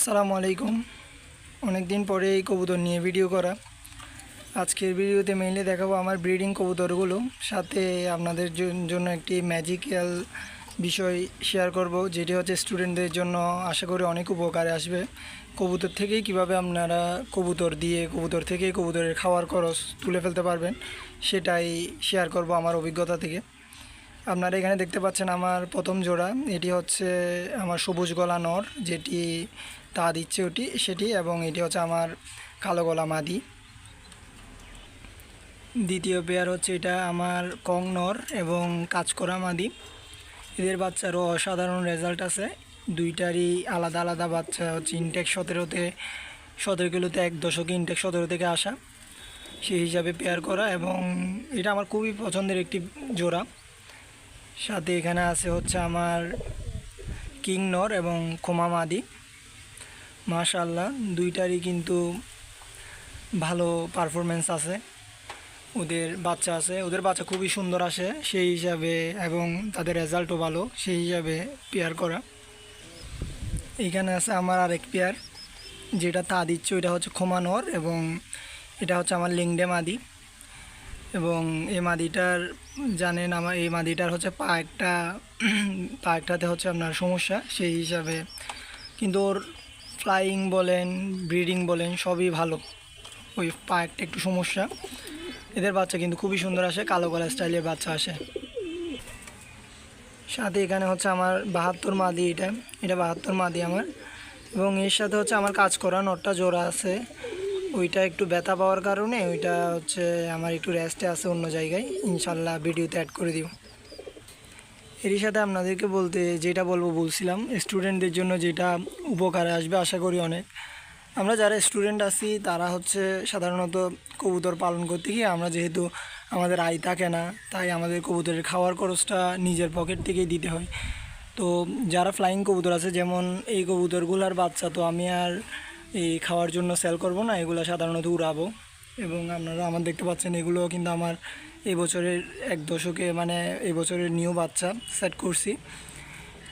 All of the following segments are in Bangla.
আসসালামু আলাইকুম। অনেক দিন পরে এই কবুতর নিয়ে ভিডিও করা। আজকের ভিডিওতে মেইনলি দেখাবো আমার ব্রিডিং কবুতরগুলো। সাথে আপনাদের জন্য একটি ম্যাজিক্যাল বিষয় শেয়ার করব, যেটি হচ্ছে স্টুডেন্টদের জন্য আশা করি অনেক উপকারে আসবে। কবুতর থেকেই কীভাবে আপনারা কবুতর দিয়ে, কবুতর থেকেই কবুতরের খাওয়ার খরচ তুলে ফেলতে পারবেন, সেটাই শেয়ার করব আমার অভিজ্ঞতা থেকে। আপনারা এখানে দেখতে পাচ্ছেন আমার প্রথম জোড়া। এটি হচ্ছে আমার সবুজ গলা নর, যেটি তা দিচ্ছে ওটি, সেটি এবং এটি হচ্ছে আমার কালো গলা মাদি। দ্বিতীয় পেয়ার হচ্ছে এটা আমার কং নর এবং কাজকরা মাদি। এদের বাচ্চারও অসাধারণ রেজাল্ট আছে। দুইটারই আলাদা আলাদা বাচ্চা হচ্ছে ইনটেক সতেরোতে, সতেরো কিলোতে এক দশকে ইনটেক সতেরো থেকে আসা। সেই হিসাবে পেয়ার করা এবং এটা আমার খুবই পছন্দের একটি জোড়া। সাথে এখানে আছে হচ্ছে আমার কিং নর এবং খোমা মাদি। মাশাল্লাহ দুইটারই কিন্তু ভালো পারফরমেন্স আছে। ওদের বাচ্চা আছে, ওদের বাচ্চা খুবই সুন্দর আসে, সেই হিসাবে এবং তাদের রেজাল্টও ভালো, সেই হিসাবে পেয়ার করা। এইখানে আছে আমার আরেক পেয়ার যেটা তা দিচ্ছে, ওইটা হচ্ছে খোমা নর এবং এটা হচ্ছে আমার লিংডেম মাদি। এবং এই মাদিটার, জানেন আমার, এই মাদিটার হচ্ছে পা একটা, পা একটাতে হচ্ছে আপনার সমস্যা, সেই হিসাবে। কিন্তু ওর ফ্লাইং বলেন ব্রিডিং বলেন, সবই ভালো। ওই পা একটা একটু সমস্যা। এদের বাচ্চা কিন্তু খুবই সুন্দর আসে, কালো কালা স্টাইলের বাচ্চা আসে। সাথে এখানে হচ্ছে আমার বাহাত্তর মাদি এটা এটা বাহাত্তর মাদি আমার। এবং এর সাথে হচ্ছে আমার কাজ করা নটটা জোড়া আছে। ওইটা একটু ব্যথা পাওয়ার কারণে ওইটা হচ্ছে আমার একটু রেস্টে আছে অন্য জায়গায়। ইনশাল্লাহ ভিডিওতে অ্যাড করে দিব। এরই সাথে আপনাদেরকে বলতে যেটা বলব বলছিলাম স্টুডেন্টদের জন্য যেটা উপকারে আসবে, আশা করি অনেক। আমরা যারা স্টুডেন্ট আছি, তারা হচ্ছে সাধারণত কবুতর পালন করতে গিয়ে আমরা যেহেতু আমাদের আয় থাকে না, তাই আমাদের কবুতরের খাওয়ার খরচটা নিজের পকেট থেকেই দিতে হয়। তো যারা ফ্লাইং কবুতর আছে, যেমন এই কবুতরগুলার বাচ্চা, তো আমি আর এই খাওয়ার জন্য সেল করব না, এগুলো সাধারণত উড়াবো। এবং আপনারা আমার দেখতে পাচ্ছেন এগুলো কিন্তু আমার এই বছরের এক দশকে মানে এই বছরের নিউ বাচ্চা সেট করছি।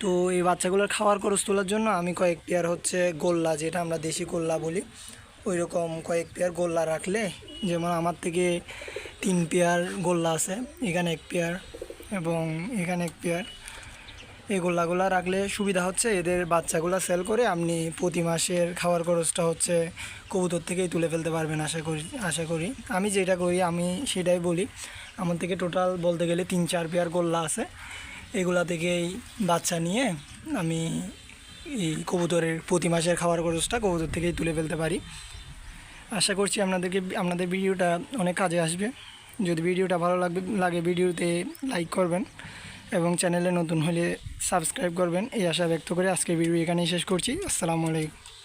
তো এই বাচ্চাগুলোর খাওয়ার খরচ তোলার জন্য আমি কয়েক পেয়ার হচ্ছে গোল্লা, যেটা আমরা দেশি গোল্লা বলি। ওই রকম কয়েক পেয়ার গোল্লা রাখলে, যেমন আমার থেকে তিন পেয়ার গোল্লা আছে, এখানে এক পেয়ার এবং এখানে এক পেয়ার এই গোল্লাগুলো রাখলে সুবিধা হচ্ছে। এদের বাচ্চাগুলো সেল করে আপনি প্রতি মাসের খাওয়ার খরচটা হচ্ছে কবুতর থেকেই তুলে ফেলতে পারবেন আশা করি আশা করি। আমি যেটা করি, আমি সেটাই বলি। আমার থেকে টোটাল বলতে গেলে তিন, চার পেয়ার গোল্লা আছে। এগুলা থেকেই বাচ্চা নিয়ে আমি এই কবুতরের প্রতি মাসের খাওয়ার খরচটা কবুতর থেকেই তুলে ফেলতে পারি। আশা করছি আপনাদেরকে, আপনাদের ভিডিওটা অনেক কাজে আসবে। যদি ভিডিওটা ভালো লাগবে, লাগে ভিডিওতে লাইক করবেন। এবং চ্যানেলে নতুন হলে সাবস্ক্রাইব করবেন, এই আশা ব্যক্ত করে আজকের ভিডিও এখানেই শেষ করছি। আসসালামু আলাইকুম।